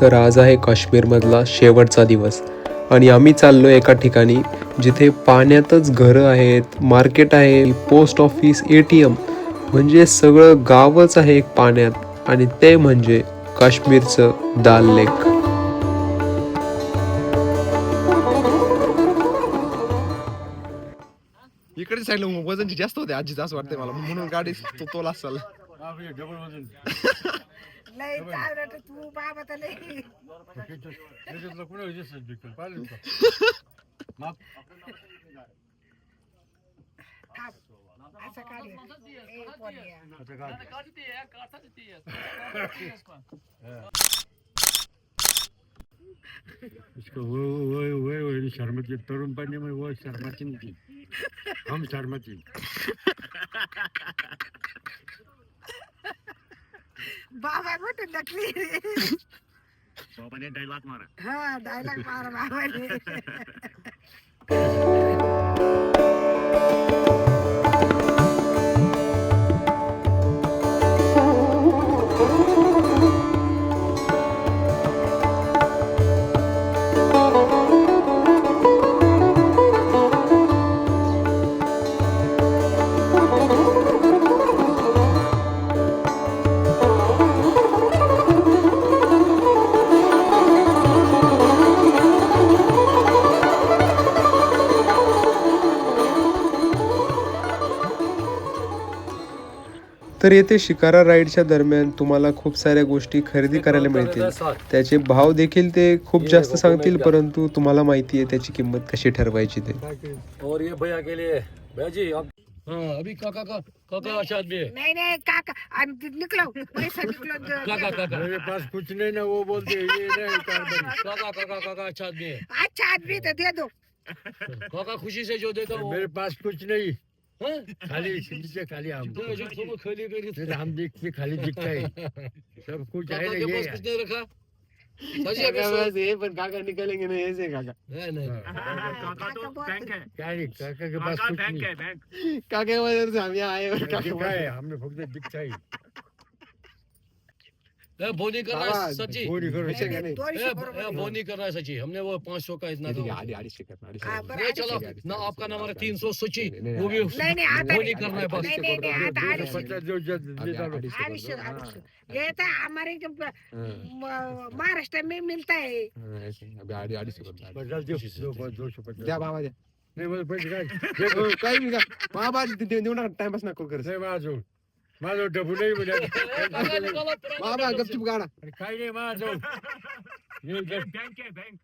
तर आज आहे काश्मीरमधला शेवटचा दिवस. आणि आम्ही चाललो एका ठिकाणी जिथे पाण्यातच घरं आहेत मार्केट आहे post office A T M. म्हणजे सगळं गावच आहे एक पाण्यात. आणि ते म्हणजे काश्मीरचं दाल लेक. इकडे साईडला वजन जास्त होते आजीचं असं वाटतंय मला. म्हणून गाडी तो तोला असाल. लय चालत तू बाबा तर लय थांब. असं काढ ए, पोरग्या. इसको वो वो वो वो शर्मती तरुण पानी में वो शर्माती नहीं थी हम शर्माती बाबा कुठे नकली बाबाने डायलॉग मारा। हा डायलॉग मार बाबाने तर येथे शिकारा राईडच्या दरम्यान तुम्हाला खूप साऱ्या गोष्टी खरेदी करायला मिळतील. त्याचे भाव देखील ते खूप जास्त सांगतील परंतु तुम्हाला माहिती आहे त्याची किंमत कशी ठरवायची ते. और ये भैया के लिए भैया जी आप हाँ अभी काका का काका अच्छा आदमी है। नाही नाही काका आणि ते निकलो पैसा निकलो काका काका। मेरे पास कुछ नहीं ना वो बोलते ये नहीं कार्बन काका काका काका अच्छा आदमी है। अच्छा आदमी तर दे दो। काका खुशी से जो देता मेरे पास कुछ नहीं। हाँ? खाली खाली हम तो जो तुम खाली नहीं तो हम दिखते खाली दिखता है सब कुछ है काका ना के पास कुछ नहीं रखा सजी बस ये पर काका निकलेंगे ना ऐसे काका नहीं नहीं काका बहुत- क्या नहीं काका के पास कुछ नहीं काका वजह से हम यहाँ आए और काका हमने फक्त दिखता है कर रहा है सची वो नहीं करो रहा है सची हमने वो पाँच सौ का इतना हा, ये चलो ना आपका नंबर है तीन सौ सची वो भी नाही नाही बोनी करना है बस। हाँ, ये तो हमारे के प- हाँ, म- महाराष्ट्र में मिलता है। हाँ, द्या बाबा द्या नहीं काय हो, काही नका टाइमपास नका नाही माझं माझं डबू नाही बाबा गपचूप गाडा. काही नाही माझं. हे बँक आहे बँक.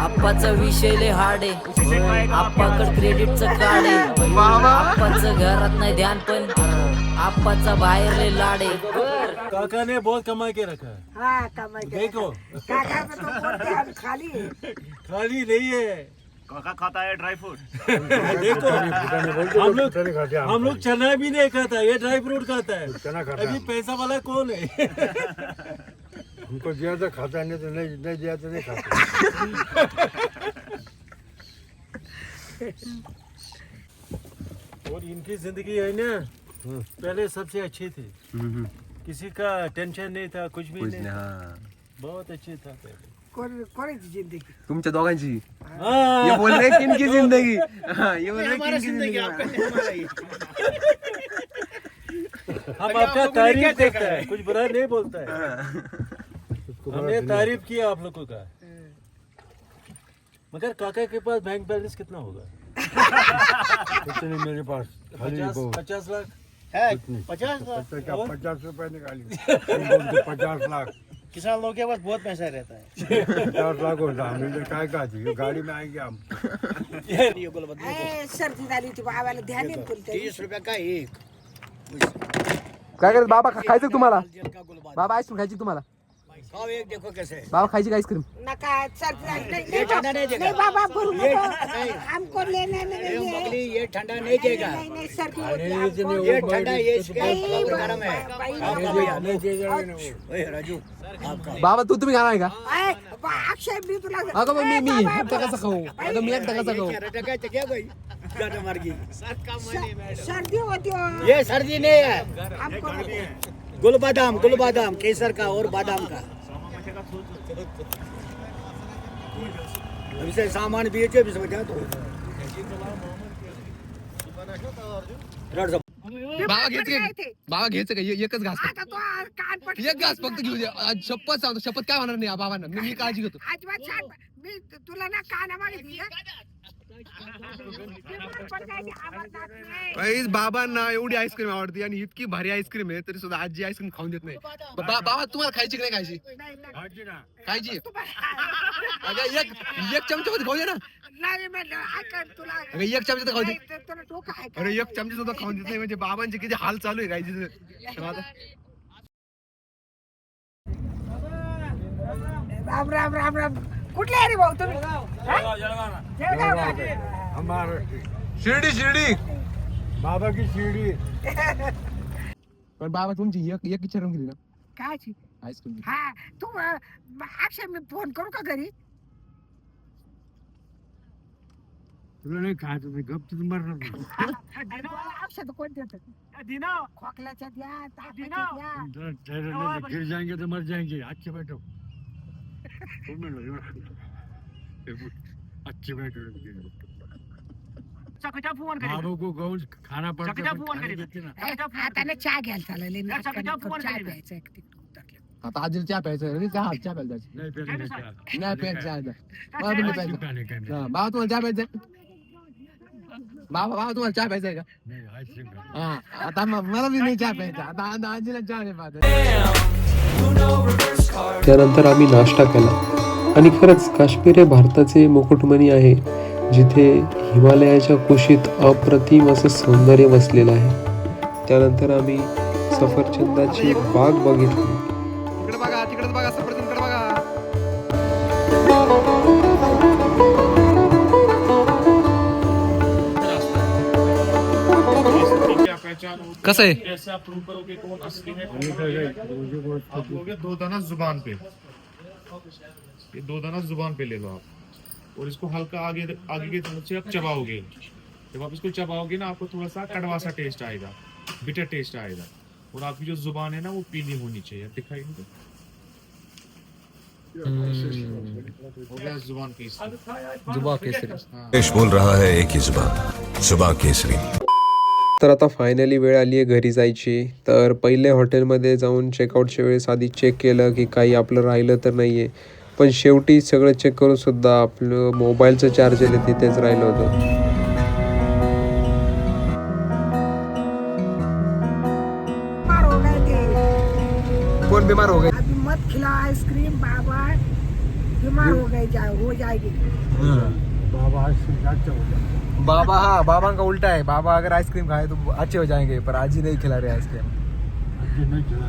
आप्पाचा विषय लय हार्ड आहे. आप्पाकड क्रेडिटचं कार्ड आहे. आप्पाचं घरात नाही ध्यान पण आप्पाचा बाहेर लय लाड आहे. काका ने बहुत कमा के? रखा है हाँ के देखो। काका में तो हम खाली है। खाली नहीं है। देखो हम लोग चने खाते हैं हम लोग चना भी नहीं खाता ये ड्राई फ्रूट खाता है। चना खाता अभी पैसा वाला कौन है? हमको दिया तो खाता नहीं तो नहीं नहीं दिया तो नहीं खाता। और इनकी ज़िंदगी है ना पहले सबसे अच्छी थी। किसी का टेंशन नहीं था कुछ भी नहीं बहुत अच्छी था। पहले कोण कोणाची ज़िंदगी? तुमच्या दोघांची? हाँ, ये बोल रहे किनकी ज़िंदगी। हाँ, ये बोल रहे किनकी ज़िंदगी। हम आपका तारीफ़ करता है कुछ बुरा नहीं बोलता है। हमने तारीफ़ किया आप लोगों का। मगर काका के पास बैंक बैलेंस कितना होगा? कुछ नहीं मेरे पास खाली पचास वो पचास लाख? पचास पचास रुपए निकाली? पचास लाख। किसान लोग के पास बहुत पैसा रहता है। पचास लाख होता हमें काय का थी गाड़ी में आएँगे हम। ये बोलो बदलो ए, सर्दी झाली होती बाबाला ध्यान तीस रुपया का एक। काय करत बाबा खायचं का तुम्हाला? बाबा आईस्क्रीम खायची का तुम्हाला? खाओ एक देखो कैसे। बाबा खायची का आईस्क्रीम नका नाही, नाही ठंडा नहीं नहीं बाबा भरू हमको लेने नहीं है। ये ठंडा नहीं देगा। नहीं नहीं हमको ये ठंडा ये नहीं, गरम है। राजू बाबा तू तुम्ही खाणार आहे का अक्षय मी तुला अगं मी मी एकटा कसा खाऊ अगं मी एकटा कसा खाऊ क्या रटा क्या क्या भाई ज़्यादा मर गई। स- सर्दी होती हो ये सर्दी नहीं है। गुल बादाम गुल बादाम केसर का और बादाम का। भी समझा तो। रड सब बाबा घ्यायचं काय? बाबा घ्यायचं एकच घास आता तो कान एक घास फक्त घेऊ दे आज शपथ सांगतो शपथ काय होणार नाही बाबांना. मी मी काळजी घेतो. अजिबात छान मी तु- तुला ना कानामध्ये दिलं बाबांना एवढी आईस्क्रीम आवडते आणि इतकी भारी आईस्क्रीम आहे तरी सुद्धा आजी आईस्क्रीम खाऊन देत नाही. बा- बाबा तुम्हाला खायची की नाही खायची. खायची. ना खायची तुम्हाला- अगं एक एक चमचा मध्ये खाऊ दे ना. नाही म्हणलं ऐक तुला. अगं एक चमचा तर खाऊ दे. नाही, तर तुला डोकं आहे का? अरे एक चमचा सुद्धा खाऊन देत नाही म्हणजे बाबांचे किती हाल चालू आहे तर आता राम राम राम राम. कुठले आहे रे भाऊ तुम्ही? हा? जळगाव का? हमारे शिर्डी शिर्डी. बाबा की सीढ़ी पण बाबा तुमची एक एक इच्छा राहून गेली ना? कायची? आईस्क्रीम हा. तू अं, अक्षय मी फोन करू का घरी? तुला नाही खायचं ते गप तिथून मरणार. अरे मला औषध कोण देत? खोकल्याच्या द्या तापाच्या गिर जाएंगे तो मर जाएंगे अच्छे बैठो अच्छे बैठो बाबू को गौज खाना पड़ता है खाने देते ना ए, हाताने चहा घ्यायला चालले चहा प्यायचा एक तिकडे उतरले. आता आजीला चहा प्यायचा रे, चहा चहा प्यायला जायचं नहीं नहीं। नाही प्यायचं चहा. बाबा तुम्ही प्यायचं नहीं बाबा तुम्हाला चहा प्यायचा? बाबा बाबा तुम्हाला चहा प्यायचा का नहीं हा आता मला बी नाही चहा प्यायचा आता आजीला चहा नाही पाहत त्यानंतर आम्ही नाश्ता केला. आणि खरंच काश्मीर हे भारताचे मुकुटमणी आहे जिथे हिमालयाच्या कुशीत अप्रतिम असं सौंदर्य वसलेलं आहे. त्यानंतर आम्ही सफरचंदाची बाग बघितली. कसं? आहे आप लोगे दो दाना ज़ुबान पे। ये दो दाना ज़ुबान पे ले लो आप। और इसको हल्का आगे आगे की तरफ़ से आप चबाओगे। जब आप इसको चबाओगे ना आपको थोड़ा सा कड़वा सा टेस्ट आएगा बिटर टेस्ट आएगा। और आपकी जो ज़ुबान है ना वो पीली होनी चाहिए। दिखाई नहीं दे। हो गया ज़ुबान पीस जुबा केसरी। बोल रहा है एक ही ज़ुबान जुबा केसरी। तर आता फायनली वेळ आली आहे घरी जायची. तर पहिले हॉटेलमध्ये जाऊन चेकआउटच्या वेळेस आधी चेक केलं की काही आपलं राहिलं तर नाही आहे पण शेवटी सगळं चेक करून सुद्धा आपलं मोबाईलचं चार्जर आहे तिथेच राहिलं होतं. बीमार हो गए थे. कोण बिमार हो गए? अभी मत खिला आइसक्रीम बाबा. बीमार हो गए जा हो जाएगी. बाबा आइसक्रीम बाबा हाँ बाबा का उल्टा है। बाबा अगर आइसक्रीम खाए तो अच्छे हो जाएँगे पर आज ही नहीं खिला रहे आइसक्रीम। अजी नहीं खिला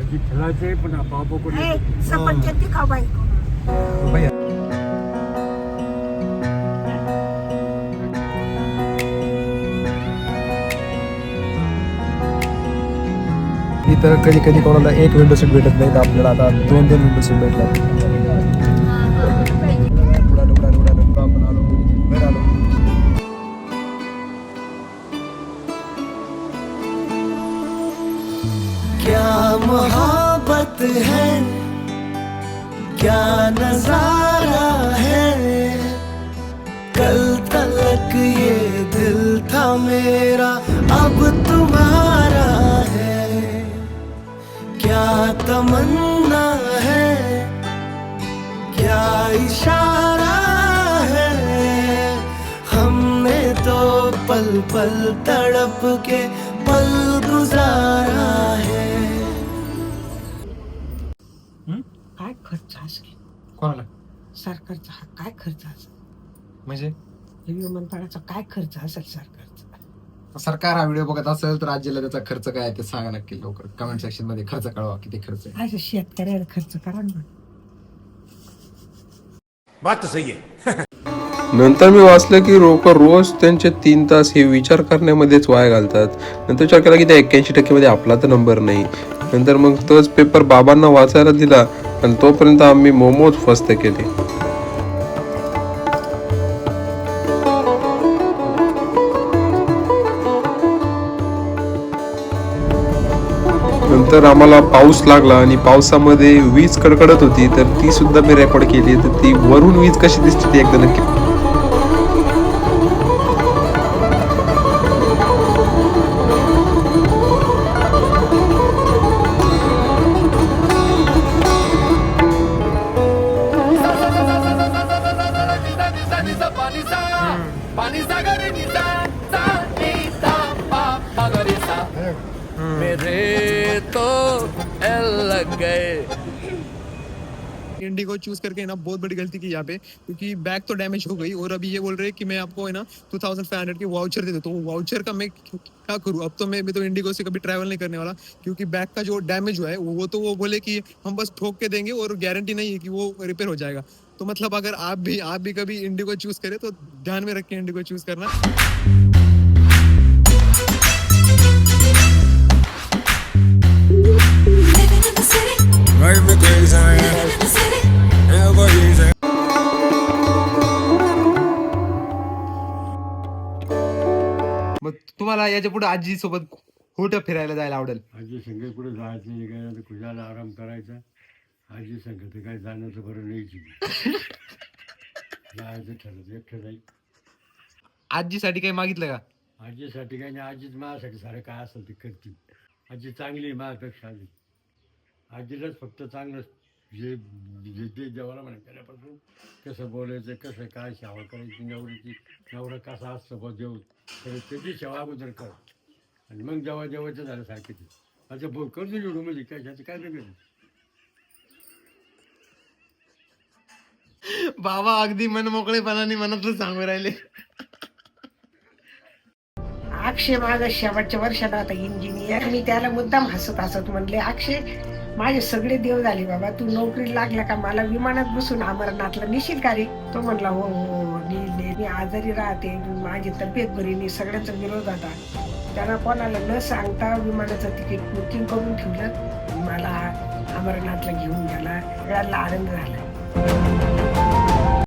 अजी खिलाते पण बाबू को ए, नहीं। सफरचंद खाओ भाई। भैया। कधी कधी कोणाला एक विंडो सीट भेटत नाही तर आपल्याला आता दोन दोन विंडो सीट भेटतात मोहब्बत है, क्या नज़ारा है? कल तलक ये दिल था मेरा, अब तुम्हारा है। क्या तमन्ना है, क्या इशारा है? हमने तो पल पल तड़प के पल गुजारा कोणाला? सरकारचा हा काय खर्च असेल? म्हणजे? विमानतळाचा काय खर्च असेल सरकारचा? सरकार हा व्हिडिओ बघत असेल तर राज्याला त्याचा खर्च काय आहे ते सांगा नक्की लवकर. कमेंट सेक्शनमध्ये खर्च कळवा किती खर्च आहे. असं शेतकऱ्याला खर्च करा ना. नंतर मी वाचलं की लोक रोज त्यांचे तीन तास हे विचार करण्यामध्येच वाया घालतात. नंतर विचार केला की त्या एक्क्याऐंशी टक्केमध्ये आपला तर नंबर नाही. नंतर मग तोच पेपर बाबांना वाचायला दिला. आणि तोपर्यंत आम्ही मोमोज फस्त केले. नंतर आम्हाला पाऊस लागला आणि पावसामध्ये वीज कडकडत होती तर ती सुद्धा मी रेकॉर्ड केली. तर ती वरून वीज कशी दिसते ती एकदा नक्की इंडिगो चूज़ करके ना, बहुत बड़ी गलती की यहाँ पे, क्योंकि बैग तो डैमेज हो गई, और अभी ये बोल रहे हैं कि मैं आपको है ना टू थाउज़ेंड फाइव हंड्रेड की वाउचर दे देता हूँ। वाउचर का मैं क्या करूँ? अब तो मैं भी तो इंडिगो से कभी ट्रैवल नहीं करने वाला, क्योंकि बैग का जो डैमेज हुआ है, वो तो वो बोले कि हम बस ठोक के देंगे, और गारंटी नहीं है कि वो रिपेयर हो जाएगा। तो मतलब अगर आप भी आप भी कभी इंडिगो चूज़ करें तो ध्यान में रखें इंडिगो चूज़ करना। मग तुम्हाला याच्या पुढे आजी सोबत कुठं फिरायला जायला आवडेल. आजी संगत कुठे जायचं नाही काय खुशाला आराम करायचा. आजी संगत काय जाण्याचं बरं नाही जायचं ठरलं एकटं जाईल आजीसाठी काही मागितलं का? आजीसाठी काय नाही आजीच माझ्यासाठी सारं काय असेल ते करते आजी चांगली आहे माझ्यापेक्षा आधी. आजीलाच फक्त चांगलं जे जे ते जेवायला म्हणा त्याच्यापासून कसं बोलायचं कसं काय सेवा करायची नवरीची नवरा कसा असतं बा जेव तर त्याची सेवा अगोदर कर. आणि मग जेव्हा जेवायचं झालं सारखं ते. अच्छा बोल करतो निवडू म्हणजे काय त्याचं काय नाही. बाबा अगदी मन मोकळेपणाने मनातलं सांगू राहिले. अक्षय माझा शेवटच्या वर्षाला आता इंजिनियर मी त्याला मुद्दाम हसत हसत म्हणले अक्षय माझे सगळे देव झाले बाबा. तू नोकरी लागला का? मला विमानात बसून अमरनाथला नेशील का रे? तो म्हणला हो हो हो, मी आजारी राहते. माझी तब्येत बरी मी सगळ्यांचा विरोध आता. त्यांना कोणाला न सांगता विमानाचं तिकीट बुकिंग करून ठेवलं. मला अमरनाथला घेऊन गेला. सगळ्यांना आनंद झाला.